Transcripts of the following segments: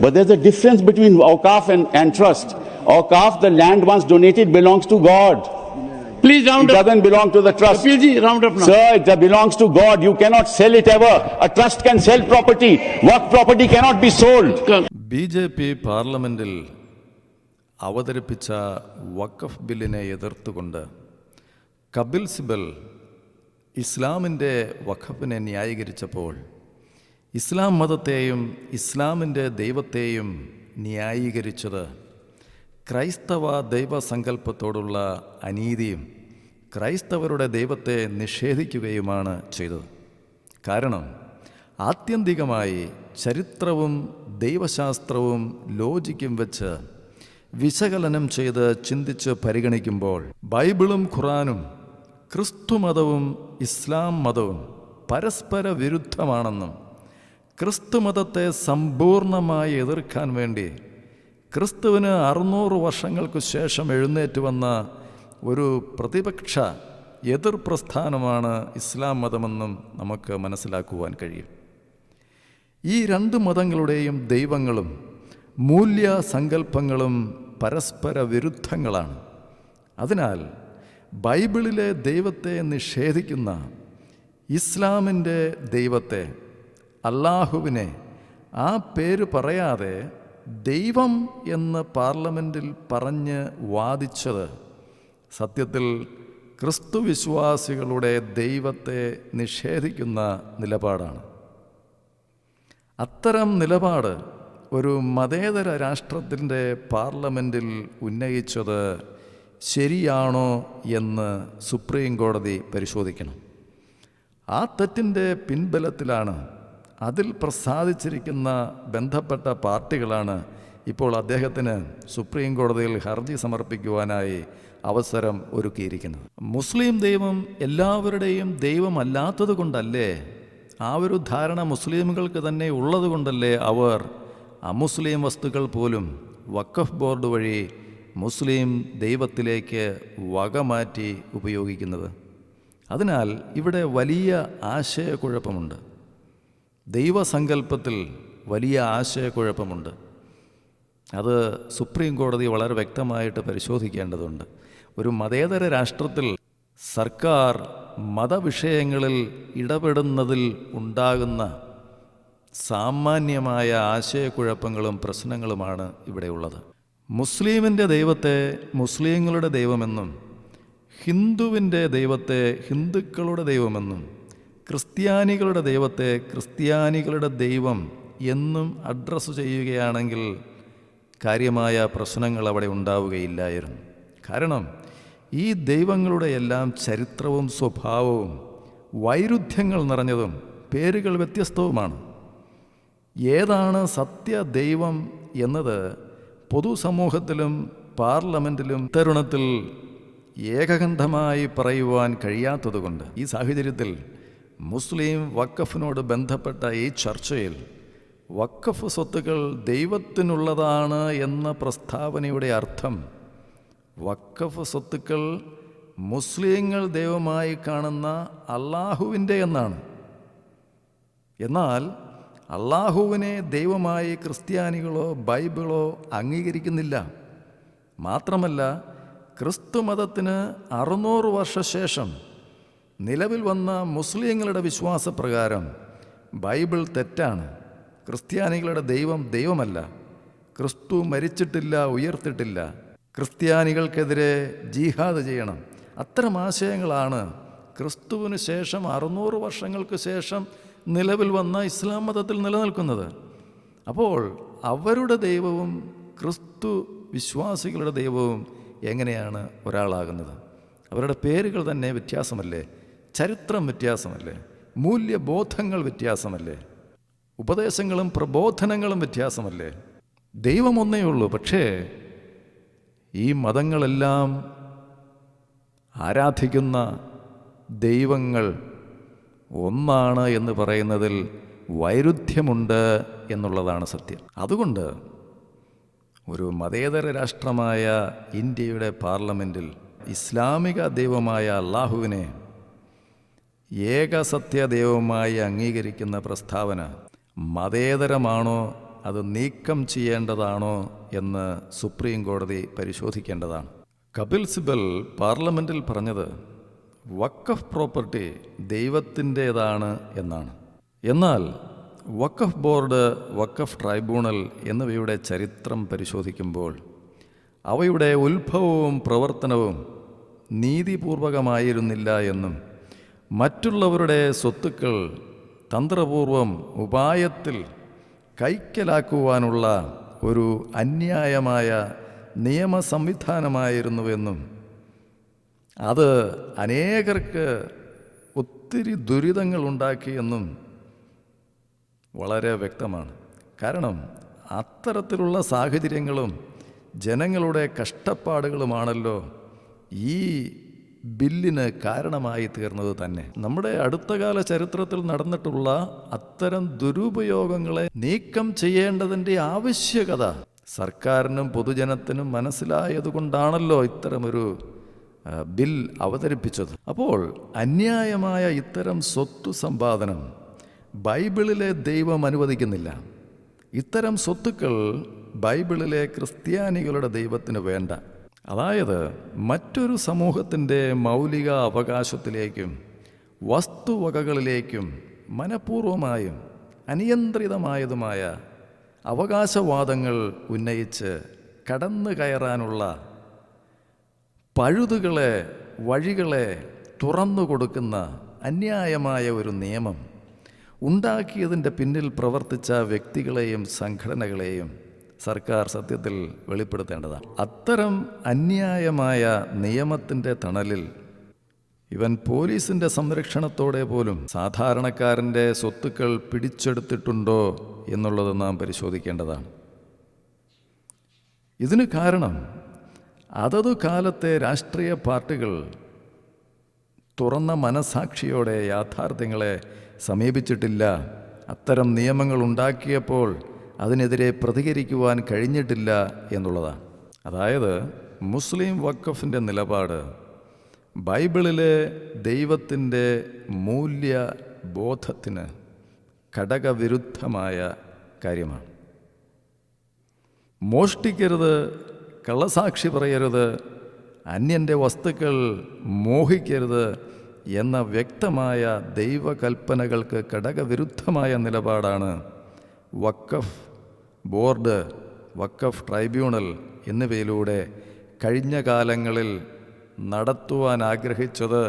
But there's a difference between Awqaf and, and trust. Awqaf, the land once donated, belongs to God. Please It round up. doesn't belong to the trust. Kapil ji, round up now. Sir, it belongs to God. You cannot sell it ever. A trust can sell property. What property cannot be sold? B J P പാർലമെന്റിൽ അവതരിപ്പിച്ച വഖഫ് ബില്ലിനെ എതിർത്തുകൊണ്ട് കപിൽ സിബൽ ഇസ്ലാമിന്റെ വഖഫിനെ ന്യായീകരിച്ചപ്പോൾ ഇസ്ലാം മതത്തെയും ഇസ്ലാമിന്റെ ദൈവത്തെയും ന്യായീകരിച്ചത് ക്രൈസ്തവ ദൈവസങ്കല്പത്തോടുള്ള അനീതിയും ക്രൈസ്തവരുടെ ദൈവത്തെ നിഷേധിക്കുകയുമാണ് ചെയ്തത്. കാരണം ആത്യന്തികമായി ചരിത്രവും ദൈവശാസ്ത്രവും ലോജിക്കും വെച്ച് വിശകലനം ചെയ്ത് ചിന്തിച്ച് പരിഗണിക്കുമ്പോൾ ബൈബിളും ഖുറാനും ക്രിസ്തുമതവും ഇസ്ലാം മതവും പരസ്പര വിരുദ്ധമാണെന്നും ക്രിസ്തുമതത്തെ സമ്പൂർണമായി എതിർക്കാൻ വേണ്ടി ക്രിസ്തുവിന് അറുന്നൂറ് വർഷങ്ങൾക്ക് ശേഷം എഴുന്നേറ്റ് വന്ന ഒരു പ്രതിപക്ഷ എതിർ പ്രസ്ഥാനമാണ് ഇസ്ലാം മതമെന്നും നമുക്ക് മനസ്സിലാക്കുവാൻ കഴിയും. ഈ രണ്ട് മതങ്ങളുടെയും ദൈവങ്ങളും മൂല്യ സങ്കല്പങ്ങളും പരസ്പര വിരുദ്ധങ്ങളാണ്. അതിനാൽ ബൈബിളിലെ ദൈവത്തെ നിഷേധിക്കുന്ന ഇസ്ലാമിന്റെ ദൈവത്തെ അള്ളാഹുവിനെ ആ പേര് പറയാതെ ദൈവം എന്ന് പാർലമെന്റിൽ പറഞ്ഞ് വാദിച്ചത് സത്യത്തിൽ ക്രിസ്തുവിശ്വാസികളുടെ ദൈവത്തെ നിഷേധിക്കുന്ന നിലപാടാണ്. അത്തരം നിലപാട് ഒരു മതേതര രാഷ്ട്രത്തിന്റെ പാർലമെന്റിൽ ഉന്നയിച്ചത് ശരിയാണോ എന്ന് സുപ്രീം കോടതി പരിശോധിക്കണം. ആ തെറ്റിന്റെ പിൻബലത്തിലാണ് അതിൽ പ്രസാദിച്ചിരിക്കുന്ന ബന്ധപ്പെട്ട പാർട്ടികളാണ് ഇപ്പോൾ അദ്ദേഹത്തിന് സുപ്രീം കോടതിയിൽ ഹർജി സമർപ്പിക്കുവാനായി അവസരം ഒരുക്കിയിരിക്കുന്നത്. മുസ്ലിം ദൈവം എല്ലാവരുടെയും ദൈവമല്ലാത്തത് കൊണ്ടല്ലേ? ആ ഒരു ധാരണ മുസ്ലിമുകൾക്ക് തന്നെ ഉള്ളത് കൊണ്ടല്ലേ അവർ അമുസ്ലിം വസ്തുക്കൾ പോലും വഖഫ് ബോർഡ് വഴി മുസ്ലിം ദൈവത്തിലേക്ക് വകമാറ്റി ഉപയോഗിക്കുന്നത്? അതിനാൽ ഇവിടെ വലിയ ആശയക്കുഴപ്പമുണ്ട്. ദൈവസങ്കല്പത്തിൽ വലിയ ആശയക്കുഴപ്പമുണ്ട്. അത് സുപ്രീം കോടതി വളരെ വ്യക്തമായിട്ട് പരിശോധിക്കേണ്ടതുണ്ട്. ഒരു മതേതര രാഷ്ട്രത്തിൽ സർക്കാർ മതവിഷയങ്ങളിൽ ഇടപെടുന്നതിൽ ഉണ്ടാകുന്ന സാമാന്യമായ ആശയക്കുഴപ്പങ്ങളും പ്രശ്നങ്ങളുമാണ് ഇവിടെയുള്ളത് മുസ്ലിമിന്റെ ദൈവത്തെ മുസ്ലിങ്ങളുടെ ദൈവമെന്നും ഹിന്ദുവിന്റെ ദൈവത്തെ ഹിന്ദുക്കളുടെ ദൈവമെന്നും ക്രിസ്ത്യാനികളുടെ ദൈവത്തെ ക്രിസ്ത്യാനികളുടെ ദൈവം എന്നും അഡ്രസ്സ് ചെയ്യുകയാണെങ്കിൽ കാര്യമായ പ്രശ്നങ്ങൾ അവിടെ ഉണ്ടാവുകയില്ലായിരുന്നു. കാരണം ഈ ദൈവങ്ങളുടെ എല്ലാം ചരിത്രവും സ്വഭാവവും വൈരുദ്ധ്യങ്ങൾ നിറഞ്ഞതും പേരുകൾ വ്യത്യസ്തവുമാണ്. ഏതാണ് സത്യ ദൈവം എന്നത് പൊതുസമൂഹത്തിലും പാർലമെന്റിലും തരുണത്തിൽ ഏകകണ്ഠമായി പറയുവാൻ കഴിയാത്തതുകൊണ്ട് ഈ സാഹചര്യത്തിൽ മുസ്ലിം വക്കഫിനോട് ബന്ധപ്പെട്ട ഈ ചർച്ചയിൽ വക്കഫ് സ്വത്തുക്കൾ ദൈവത്തിനുള്ളതാണ് എന്ന പ്രസ്താവനയുടെ അർത്ഥം വക്കഫ് സ്വത്തുക്കൾ മുസ്ലിങ്ങൾ ദൈവമായി കാണുന്ന അള്ളാഹുവിന്റെ എന്നാണ്. എന്നാൽ അള്ളാഹുവിനെ ദൈവമായി ക്രിസ്ത്യാനികളോ ബൈബിളോ അംഗീകരിക്കുന്നില്ല. മാത്രമല്ല ക്രിസ്തുമതത്തിന് അറുന്നൂറ് വർഷശേഷം നിലവിൽ വന്ന മുസ്ലിങ്ങളുടെ വിശ്വാസപ്രകാരം ബൈബിൾ തെറ്റാണ്. ക്രിസ്ത്യാനികളുടെ ദൈവം ദൈവമല്ല. ക്രിസ്തു മരിച്ചിട്ടില്ല ഉയർത്തിട്ടില്ല. ക്രിസ്ത്യാനികൾക്കെതിരെ ജിഹാദ് ചെയ്യണം. അത്തരം ആശയങ്ങളാണ് ക്രിസ്തുവിന് ശേഷം അറുന്നൂറ് വർഷങ്ങൾക്ക് ശേഷം നിലവിൽ വന്ന ഇസ്ലാം മതത്തിൽ നിലനിൽക്കുന്നത്. അപ്പോൾ അവരുടെ ദൈവവും ക്രിസ്തു വിശ്വാസികളുടെ ദൈവവും എങ്ങനെയാണ് ഒരാളാകുന്നത്? അവരുടെ പേരുകൾ തന്നെ വ്യത്യാസമല്ലേ? ചരിത്രം വ്യത്യാസമല്ലേ? മൂല്യബോധങ്ങൾ വ്യത്യാസമല്ലേ? ഉപദേശങ്ങളും പ്രബോധനങ്ങളും വ്യത്യാസമല്ലേ? ദൈവം ഒന്നേ ഉള്ളൂ. പക്ഷേ ഈ മതങ്ങളെല്ലാം ആരാധിക്കുന്ന ദൈവങ്ങൾ ഒന്നാണ് എന്ന് പറയുന്നതിൽ വൈരുദ്ധ്യമുണ്ട് എന്നുള്ളതാണ് സത്യം. അതുകൊണ്ട് ഒരു മതേതര രാഷ്ട്രമായ ഇന്ത്യയുടെ പാർലമെന്റിൽ ഇസ്ലാമിക ദൈവമായ അള്ളാഹുവിനെ ഏകസത്യ ദൈവമായി അംഗീകരിക്കുന്ന പ്രസ്താവന മതേതരമാണോ? അത് നീക്കം ചെയ്യേണ്ടതാണോ? എന്ന് സുപ്രീം കോടതി പരിശോധിക്കേണ്ടതാണ്. കപിൽ സിബൽ പാർലമെന്റിൽ പറഞ്ഞത് വക്കഫ് പ്രോപ്പർട്ടി ദൈവത്തിന്റേതാണ് എന്നാണ്. എന്നാൽ വക്കഫ് ബോർഡ് വക്കഫ് ട്രൈബ്യൂണൽ എന്നിവയുടെ ചരിത്രം പരിശോധിക്കുമ്പോൾ അവയുടെ ഉത്ഭവവും പ്രവർത്തനവും നീതിപൂർവകമായിരുന്നില്ല എന്നും മറ്റുള്ളവരുടെ സ്വത്തുക്കൾ തന്ത്രപൂർവം ഉപായത്തിൽ കൈക്കലാക്കുവാനുള്ള ഒരു അന്യായമായ നിയമ സംവിധാനമായിരുന്നുവെന്നും അത് അനേകർക്ക് ഒത്തിരി ദുരിതങ്ങൾ ഉണ്ടാക്കിയെന്നും വളരെ വ്യക്തമാണ്. കാരണം അത്തരത്തിലുള്ള സാഹചര്യങ്ങളും ജനങ്ങളുടെ കഷ്ടപ്പാടുകളുമാണല്ലോ ഈ ബില്ലിന് കാരണമായി തീർന്നത് തന്നെ. നമ്മുടെ അടുത്തകാല ചരിത്രത്തിൽ നടന്നിട്ടുള്ള അത്തരം ദുരുപയോഗങ്ങളെ നീക്കം ചെയ്യേണ്ടതിന്റെ ആവശ്യകത സർക്കാരിനും പൊതുജനത്തിനും മനസ്സിലായതുകൊണ്ടാണല്ലോ ഇത്തരമൊരു ബിൽ അവതരിപ്പിച്ചത്. അപ്പോൾ അന്യായമായ ഇത്തരം സ്വത്ത് സമ്പാദനം ബൈബിളിലെ ദൈവം അനുവദിക്കുന്നില്ല. ഇത്തരം സ്വത്തുക്കൾ ബൈബിളിലെ ക്രിസ്ത്യാനികളുടെ ദൈവത്തിന് വേണ്ട. അതായത് മറ്റൊരു സമൂഹത്തിന്റെ മൗലിക അവകാശത്തിലേക്കും വസ്തുവകകളിലേക്കും മനഃപൂർവമായും അനിയന്ത്രിതമായതുമായ അവകാശവാദങ്ങൾ ഉന്നയിച്ച് കടന്നു കയറാനുള്ള പഴുതുകളെ വഴികളെ തുറന്നു കൊടുക്കുന്ന അന്യായമായ ഒരു നിയമം ഉണ്ടാക്കിയതിന്റെ പിന്നിൽ പ്രവർത്തിച്ച വ്യക്തികളെയും സംഘടനകളെയും സർക്കാർ സത്യത്തിൽ വെളിപ്പെടുത്തേണ്ടതാണ്. അത്തരം അന്യായമായ നിയമത്തിന്റെ തണലിൽ ഇവൻ പോലീസിന്റെ സംരക്ഷണത്തോടെ പോലും സാധാരണക്കാരന്റെ സ്വത്തുക്കൾ പിടിച്ചെടുത്തിട്ടുണ്ടോ എന്നുള്ളത് നാം പരിശോധിക്കേണ്ടതാണ്. ഇതിന് കാരണം അതതു കാലത്തെ രാഷ്ട്രീയ പാർട്ടികൾ തുറന്ന മനസാക്ഷിയോടെ യാഥാർത്ഥ്യങ്ങളെ സമീപിച്ചിട്ടില്ല. അത്തരം നിയമങ്ങൾ ഉണ്ടാക്കിയപ്പോൾ അതിനെതിരെ പ്രതികരിക്കുവാൻ കഴിഞ്ഞിട്ടില്ല എന്നുള്ളതാണ് അതായത് മുസ്ലിം വക്കഫിന്റെ നിലപാട് ബൈബിളിലെ ദൈവത്തിന്റെ മൂല്യ ബോധത്തിന് ഘടകവിരുദ്ധമായ കാര്യമാണ്. മോഷ്ടിക്കരുത് കള്ളസാക്ഷി പറയരുത് അന്യന്റെ വസ്തുക്കൾ മോഹിക്കരുത് എന്ന വ്യക്തമായ ദൈവകൽപ്പനകൾക്ക് ഘടകവിരുദ്ധമായ നിലപാടാണ് വക്കഫ് ബോർഡ് വക്കഫ് ട്രൈബ്യൂണൽ എന്നിവയിലൂടെ കഴിഞ്ഞ കാലങ്ങളിൽ നടത്തുവാൻ ആഗ്രഹിച്ചത്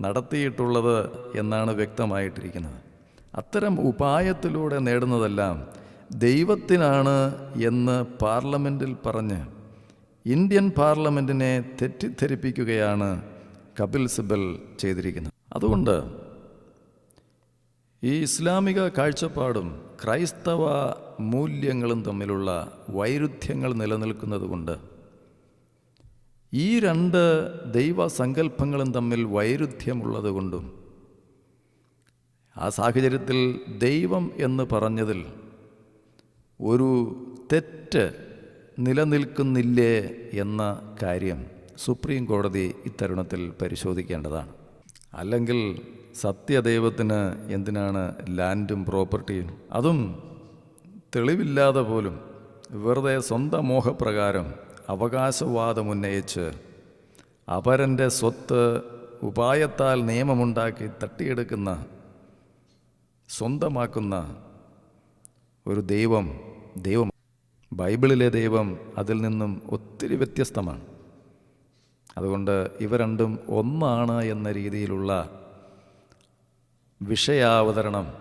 നടത്തിയിട്ടുള്ളത് എന്നാണ് വ്യക്തമായിട്ടിരിക്കുന്നത്. അത്തരം ഉപായത്തിലൂടെ നേടുന്നതെല്ലാം ദൈവത്തിനാണ് എന്ന് പാർലമെന്റിൽ പറഞ്ഞ് ഇന്ത്യൻ പാർലമെന്റിനെ തെറ്റിദ്ധരിപ്പിക്കുകയാണ് കപിൽ സിബൽ ചെയ്തിരിക്കുന്നത്. അതുകൊണ്ട് ഈ ഇസ്ലാമിക കാഴ്ചപ്പാടും ക്രൈസ്തവ മൂല്യങ്ങളും തമ്മിലുള്ള വൈരുദ്ധ്യങ്ങൾ നിലനിൽക്കുന്നതുകൊണ്ട് ഈ രണ്ട് ദൈവസങ്കല്പങ്ങളും തമ്മിൽ വൈരുദ്ധ്യമുള്ളതുകൊണ്ടും ആ സാഹചര്യത്തിൽ ദൈവം എന്ന് പറഞ്ഞതിൽ ഒരു തെറ്റ് നിലനിൽക്കുന്നില്ലേ എന്ന കാര്യം സുപ്രീം കോടതി ഇത്തരുണത്തിൽ പരിശോധിക്കേണ്ടതാണ്. അല്ലെങ്കിൽ സത്യദൈവത്തിന് എന്തിനാണ് ലാൻഡും പ്രോപ്പർട്ടിയും? അതും തെളിവില്ലാതെ പോലും വെറുതെ സ്വന്തം മോഹപ്രകാരം അവകാശവാദമുന്നയിച്ച് അപരന്റെ സ്വത്ത് ഉപായത്താൽ നിയമമുണ്ടാക്കി തട്ടിയെടുക്കുന്ന സ്വന്തമാക്കുന്ന ഒരു ദൈവം ദൈവം ബൈബിളിലെ ദൈവം അതിൽ നിന്നും ഒത്തിരി വ്യത്യസ്തമാണ്. അതുകൊണ്ട് ഇവ രണ്ടും ഒന്നാണ് എന്ന രീതിയിലുള്ള വിഷയാവതരണം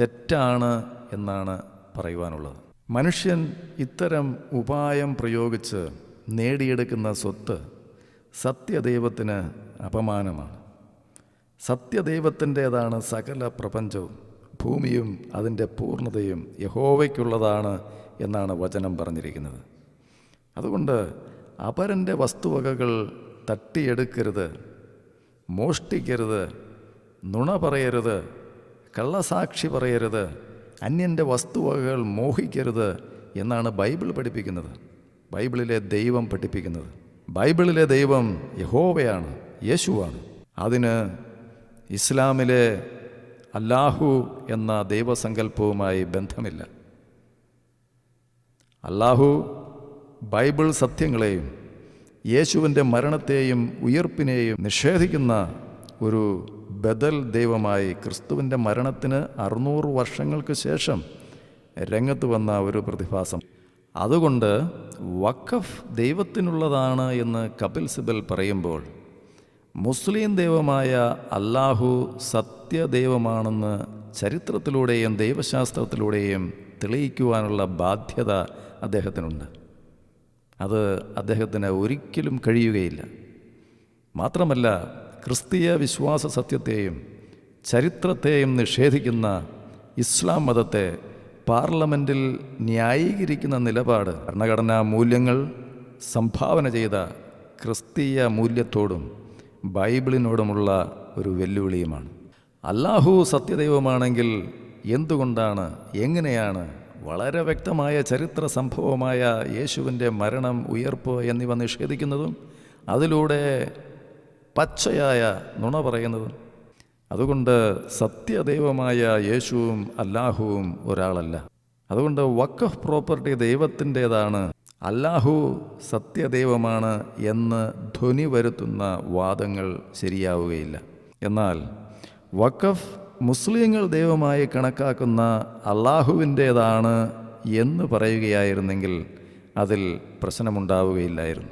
തെറ്റാണ് എന്നാണ് പറയുവാനുള്ളത്. മനുഷ്യൻ ഇത്തരം ഉപായം പ്രയോഗിച്ച് നേടിയെടുക്കുന്ന സ്വത്ത് സത്യദൈവത്തിന് അപമാനമാണ്. സത്യദൈവത്തിന്റേതാണ് സകല പ്രപഞ്ചവും ഭൂമിയും അതിന്റെ പൂർണതയും യഹോവയ്ക്കുള്ളതാണ് എന്നാണ് വചനം പറഞ്ഞിരിക്കുന്നത്. അതുകൊണ്ട് അപരന്റെ വസ്തുവകകൾ തട്ടിയെടുക്കരുത് മോഷ്ടിക്കരുത് നുണ പറയരുത് കള്ളസാക്ഷി പറയരുത് അന്യന്റെ വസ്തുവകകൾ മോഹിക്കരുത് എന്നാണ് ബൈബിൾ പഠിപ്പിക്കുന്നത്. ബൈബിളിലെ ദൈവം പഠിപ്പിക്കുന്നത്. ബൈബിളിലെ ദൈവം യഹോവയാണ് യേശുവാണ്. അതിന് ഇസ്ലാമിലെ അല്ലാഹു എന്ന ദൈവസങ്കല്പവുമായി ബന്ധമില്ല. അല്ലാഹു ബൈബിൾ സത്യങ്ങളെയും യേശുവിന്റെ മരണത്തെയും ഉയർപ്പിനെയും നിഷേധിക്കുന്ന ഒരു ബദൽ ദൈവമായി ക്രിസ്തുവിന്റെ മരണത്തിന് അറുന്നൂറ് വർഷങ്ങൾക്ക് ശേഷം രംഗത്ത് വന്ന ഒരു പ്രതിഭാസം. അതുകൊണ്ട് വഖഫ് ദൈവത്തിനുള്ളതാണ് എന്ന് കപിൽ സിബൽ പറയുമ്പോൾ മുസ്ലിം ദൈവമായ അല്ലാഹു സത്യദൈവമാണെന്ന് ചരിത്രത്തിലൂടെയും ദൈവശാസ്ത്രത്തിലൂടെയും തെളിയിക്കുവാനുള്ള ബാധ്യത അദ്ദേഹത്തിനുണ്ട്. അത് അദ്ദേഹത്തിന് ഒരിക്കലും കഴിയുകയില്ല. മാത്രമല്ല ക്രിസ്തീയ വിശ്വാസ സത്യത്തെയും ചരിത്രത്തെയും നിഷേധിക്കുന്ന ഇസ്ലാം മതത്തെ പാർലമെന്റിൽ ന്യായീകരിക്കുന്ന നിലപാട് ഭരണഘടനാ മൂല്യങ്ങൾ സംഭാവന ചെയ്ത ക്രിസ്തീയ മൂല്യത്തോടും ബൈബിളിനോടുമുള്ള ഒരു വെല്ലുവിളിയുമാണ്. അല്ലാഹു സത്യദൈവമാണെങ്കിൽ എന്തുകൊണ്ടാണ് എങ്ങനെയാണ് വളരെ വ്യക്തമായ ചരിത്ര സംഭവമായ യേശുവിന്റെ മരണം ഉയർപ്പ് എന്നിവ നിഷേധിക്കുന്നതും അതിലൂടെ പച്ചയായ നുണ പറയുന്നത്. അതുകൊണ്ട് സത്യദൈവമായ യേശുവും അല്ലാഹുവും ഒരാളല്ല. അതുകൊണ്ട് വക്കഫ് പ്രോപ്പർട്ടി ദൈവത്തിന്റേതാണ്. അല്ലാഹു സത്യദൈവമാണ് എന്ന് ധ്വനി വരുത്തുന്ന വാദങ്ങൾ ശരിയാവുകയില്ല. എന്നാൽ വക്കഫ് മുസ്ലിങ്ങൾ ദൈവമായി കണക്കാക്കുന്ന അള്ളാഹുവിന്റേതാണ് എന്ന് പറയുകയായിരുന്നെങ്കിൽ അതിൽ പ്രശ്നമുണ്ടാവുകയില്ലായിരുന്നു.